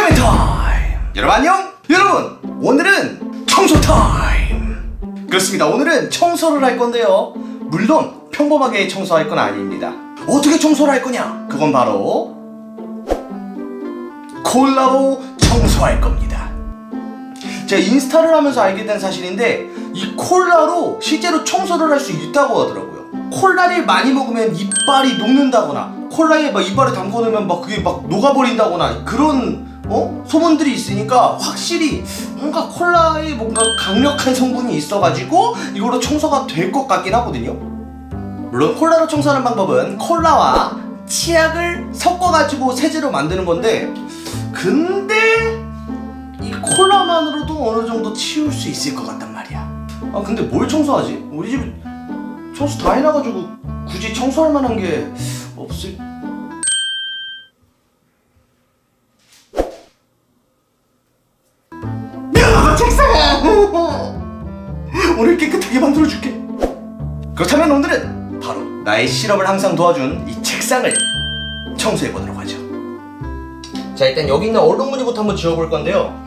케빈 타임! 여러분 안녕! 여러분 오늘은 청소 타임! 그렇습니다 오늘은 청소를 할 건데요 물론 평범하게 청소할 건 아닙니다 어떻게 청소를 할 거냐? 그건 바로 콜라로 청소할 겁니다 제가 인스타를 하면서 알게 된 사실인데 이 콜라로 실제로 청소를 할 수 있다고 하더라고요. 콜라를 많이 먹으면 이빨이 녹는다거나 콜라에 막 이빨을 담궈 놓으면 막 그게 막 녹아버린다거나 그런 어 소문들이 있으니까 확실히 뭔가 콜라에 뭔가 강력한 성분이 있어가지고 이거로 청소가 될 것 같긴 하거든요. 물론 콜라로 청소하는 방법은 콜라와 치약을 섞어가지고 세제로 만드는 건데 근데 이 콜라만으로도 어느 정도 치울 수 있을 것 같단 말이야. 아 근데 뭘 청소하지? 우리 집 청소 다 해놔가지고 굳이 청소할 만한 게 없을. 오늘 깨끗하게 만들어줄게. 그렇다면 오늘은 바로 나의 실험을 항상 도와준 이 책상을 청소해 보도록 하죠. 자 일단 여기 있는 얼룩 무늬부터 한번 지워볼 건데요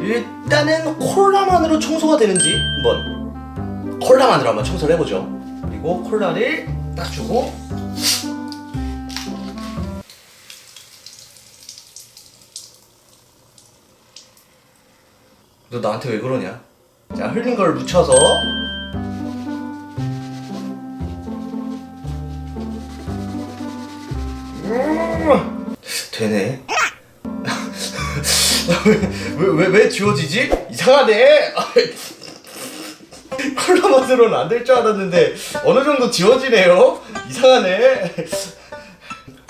일단은 콜라만으로 청소가 되는지 한번 콜라만으로 한번 청소를 해보죠 그리고 콜라를 딱 주고 너 나한테 왜 그러냐 자 흘린 걸 묻혀서 음, 되네 왜, 왜, 왜 지워지지? 이상하네. 콜라 맛으로는 안 될 줄 알았는데 어느 정도 지워지네요. 이상하네.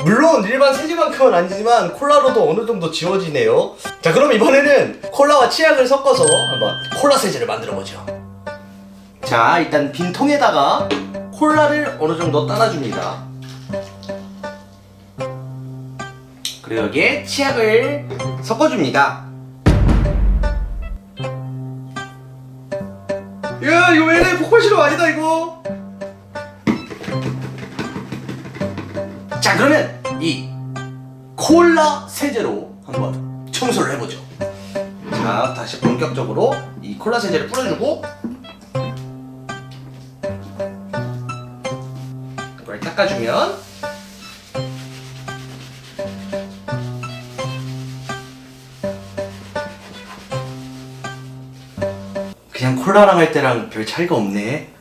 물론 일반 세제만큼은 아니지만 콜라로도 어느 정도 지워지네요. 자 그럼 이번에는 콜라와 치약을 섞어서 한번 콜라 세제를 만들어 보죠. 자 일단 빈 통에다가 콜라를 어느 정도 따라줍니다. 그리고 여기에 치약을 섞어줍니다. 야 이거 왜 이래 폭발 실험 아니다 이거. 자 그러면 이 콜라 세제로 한번 청소를 해보죠. 자 다시 본격적으로 이 콜라 세제를 뿌려주고 이걸 닦아주면 그냥 콜라랑 할 때랑 별 차이가 없네.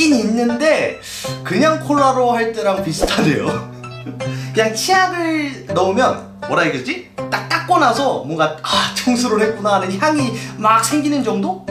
있긴 있는데 그냥 콜라로 할 때랑 비슷하네요. 그냥 치약을 넣으면 뭐라 해야겠지? 딱 닦고 나서 뭔가 아 청소를 했구나 하는 향이 막 생기는 정도?